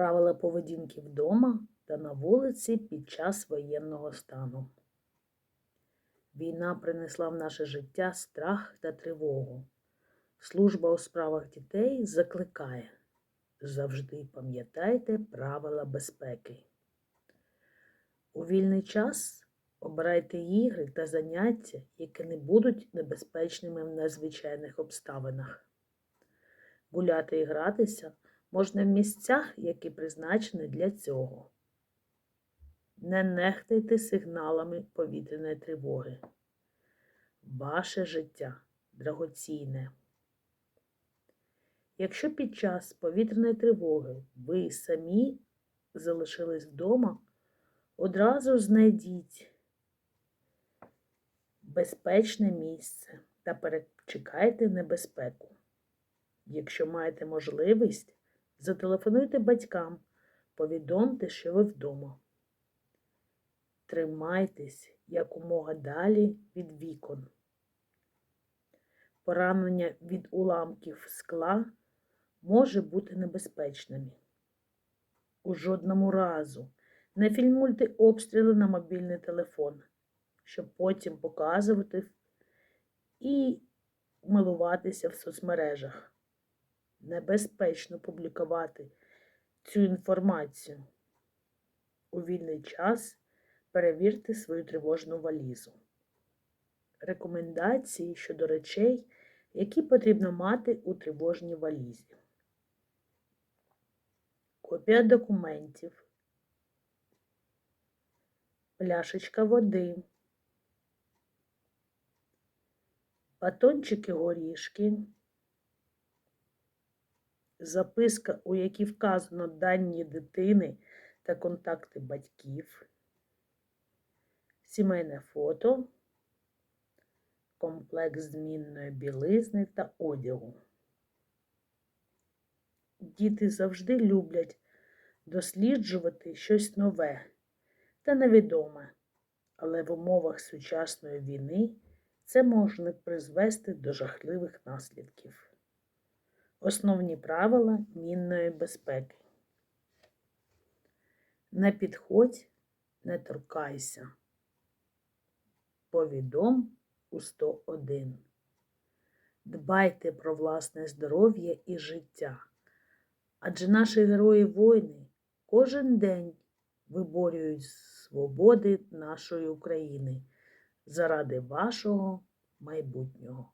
Правила поведінки вдома та на вулиці під час воєнного стану. Війна принесла в наше життя страх та тривогу. Служба у справах дітей закликає завжди пам'ятайте правила безпеки. У вільний час обирайте ігри та заняття, які не будуть небезпечними в надзвичайних обставинах. Гуляти і гратися можна в місцях, які призначені для цього. Не нехтайте сигналами повітряної тривоги. Ваше життя драгоцінне. Якщо під час повітряної тривоги ви самі залишились вдома, одразу знайдіть безпечне місце та перечекайте небезпеку. Якщо маєте можливість, зателефонуйте батькам, повідомте, що ви вдома. Тримайтесь якомога далі від вікон. Поранення від уламків скла може бути небезпечними. У жодному разу не фільмуйте обстріли на мобільний телефон, щоб потім показувати і милуватися в соцмережах. Небезпечно публікувати цю інформацію. У вільний час перевірте свою тривожну валізу. Рекомендації щодо речей, які потрібно мати у тривожній валізі. Копія документів, пляшечка води, батончики горішки, записка, у якій вказано дані дитини та контакти батьків, сімейне фото, комплект змінної білизни та одягу. Діти завжди люблять досліджувати щось нове та невідоме, але в умовах сучасної війни це може призвести до жахливих наслідків. Основні правила мінної безпеки. Не підходь, не торкайся. Повідом у 101. Дбайте про власне здоров'я і життя. Адже наші герої воїни кожен день виборюють свободи нашої України заради вашого майбутнього.